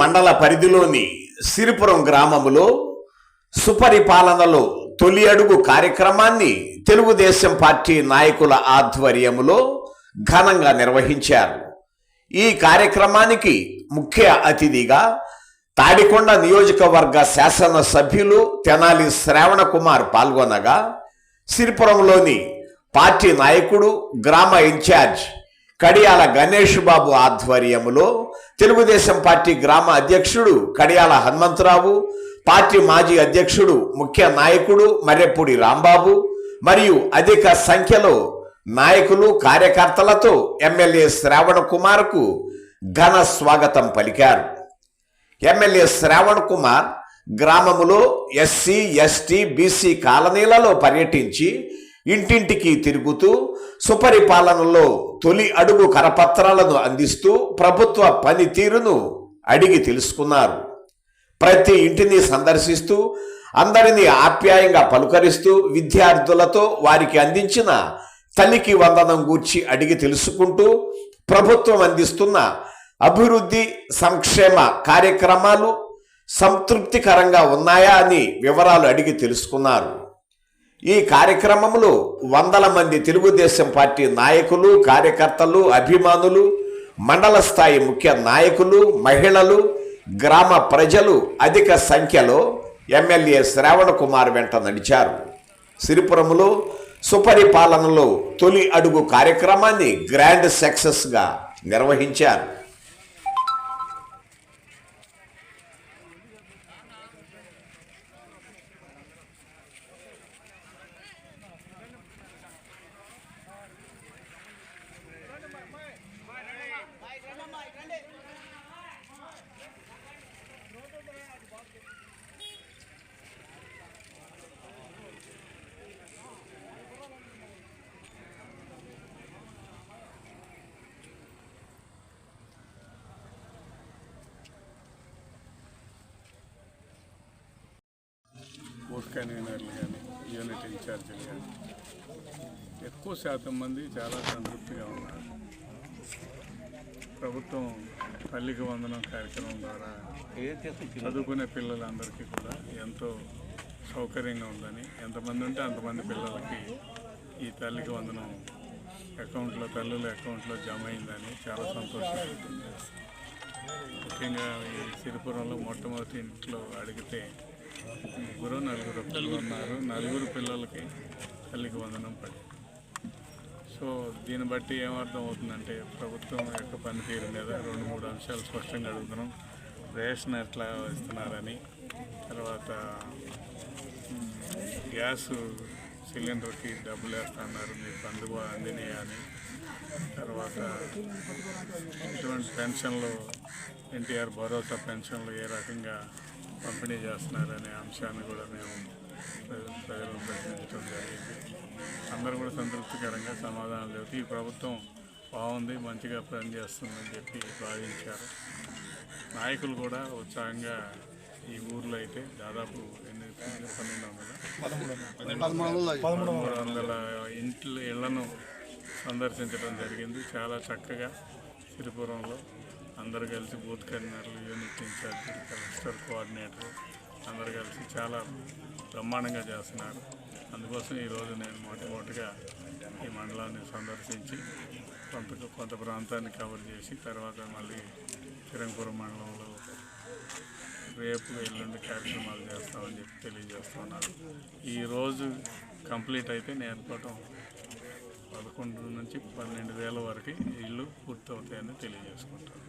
మండల పరిధిలోని సిరిపురం గ్రామములో సుపరిపాలనలో తొలి అడుగు కార్యక్రమాన్ని తెలుగుదేశం పార్టీ నాయకుల ఆధ్వర్యములో ఘనంగా నిర్వహించారు. ఈ కార్యక్రమానికి ముఖ్య అతిథిగా తాడికొండ నియోజకవర్గ శాసన సభ్యులు తెనాలి శ్రావణ కుమార్ పాల్గొనగా సిరిపురంలోని పార్టీ నాయకుడు గ్రామ ఇన్ఛార్జ్ కడియాల గణేష్ బాబు ఆధ్వర్యములో తెలుగుదేశం పార్టీ గ్రామ అధ్యక్షుడు కడియాల హనుమంతరావు పార్టీ మాజీ అధ్యక్షుడు ముఖ్య నాయకుడు మర్రెపూడి రాంబాబు మరియు అధిక సంఖ్యలో నాయకులు కార్యకర్తలతో ఎమ్మెల్యే శ్రావణ కుమార్కు ఘన స్వాగతం పలికారు. ఎమ్మెల్యే శ్రావణ్ కుమార్ గ్రామములో ఎస్సీ ఎస్టీ బీసీ కాలనీలలో పర్యటించి ఇంటింటికి తిరుగుతూ సుపరిపాలనలో తొలి అడుగు కరపత్రాలను అందిస్తూ ప్రభుత్వ పనితీరును అడిగి తెలుసుకున్నారు. ప్రతి ఇంటిని సందర్శిస్తూ అందరినీ ఆప్యాయంగా పలుకరిస్తూ విద్యార్థులతో వారికి అందించిన తల్లికి వందనం గూర్చి అడిగి తెలుసుకుంటూ ప్రభుత్వం అందిస్తున్న అభివృద్ధి సంక్షేమ కార్యక్రమాలు సంతృప్తికరంగా ఉన్నాయా అని వివరాలు అడిగి తెలుసుకున్నారు. ఈ కార్యక్రమంలో వందల మంది తెలుగుదేశం పార్టీ నాయకులు కార్యకర్తలు అభిమానులు మండల స్థాయి ముఖ్య నాయకులు మహిళలు గ్రామ ప్రజలు అధిక సంఖ్యలో ఎమ్మెల్యే శ్రావణ కుమార్ వెంట నడిచారు. సిరిపురంలో సుపరిపాలనలో తొలి అడుగు కార్యక్రమాన్ని గ్రాండ్ సక్సెస్గా నిర్వహించారు. బూత్ కన్వీనర్లు కానీ యూనిట్ ఇన్ఛార్జీలు కానీ ఎక్కువ శాతం మంది చాలా సంతృప్తిగా ఉన్నారు. ప్రభుత్వం తల్లికి వందనం కార్యక్రమం ద్వారా చదువుకునే పిల్లలందరికీ కూడా ఎంతో సౌకర్యంగా ఉందని ఎంతమంది ఉంటే అంతమంది పిల్లలకి ఈ తల్లికి వందనం అకౌంట్లో తల్లుల అకౌంట్లో జమ అయిందని చాలా సంతోషం వ్యక్తం ముఖ్యంగా ఈ సిరిపురంలో మొట్టమొదటి ఇంట్లో అడిగితే ముగ్గురు నలుగురు పిల్లలు ఉన్నారు. నలుగురు పిల్లలకి తల్లికి వందనం పడి. సో దీన్ని బట్టి ఏమర్థం అవుతుందంటే ప్రభుత్వం యొక్క పనితీరు మీద రెండు మూడు అంశాలు స్పష్టంగా అడుగుతున్నాం. రేషన్ ఎట్లా ఇస్తున్నారని తర్వాత మ్, గ్యాస్ సిలిండర్కి డబ్బులు వేస్తున్నారు మీకు అందుబా అందినాయని తర్వాత ఇటువంటి పెన్షన్లు ఎన్టీఆర్ భరోసా పెన్షన్లు ఏ రకంగా పంపిణీ చేస్తున్నారనే అంశాన్ని కూడా మేము ప్రజలను ప్రశ్నించడం జరిగింది. అందరూ కూడా సంతృప్తికరంగా సమాధానం లేదు ఈ ప్రభుత్వం బాగుంది మంచిగా పనిచేస్తుందని చెప్పి భావించారు. నాయకులు కూడా ఉత్సాహంగా ఈ ఊర్లో అయితే దాదాపు ఎన్ని పన్నెండు వందల పదమూడు వందల ఇంట్లో ఇళ్ళను సందర్శించడం జరిగింది. చాలా చక్కగా సిరిపురంలో అందరు కలిసి బూత్ కన్వీనర్లు యూనిట్ ఇన్ఛార్జీలు కలెక్టర్ కోఆర్డినేటర్ అందరు కలిసి చాలా బ్రహ్మాండంగా చేస్తున్నారు. అందుకోసం ఈరోజు నేను మొట్టమొదటిగా ఈ మండలాన్ని సందర్శించి కొంత కొంత ప్రాంతాన్ని కవర్ చేసి తర్వాత మళ్ళీ చిరంపురం మండలంలో రేపు ఎల్లుండి కార్యక్రమాలు చేస్తామని చెప్పి తెలియజేస్తున్నారు ఈరోజు కంప్లీట్ అయితే నేను అనుకోవటం పదకొండు నుంచి పన్నెండు వేల వరకు ఇల్లు పూర్తవుతాయని తెలియజేసుకుంటాను.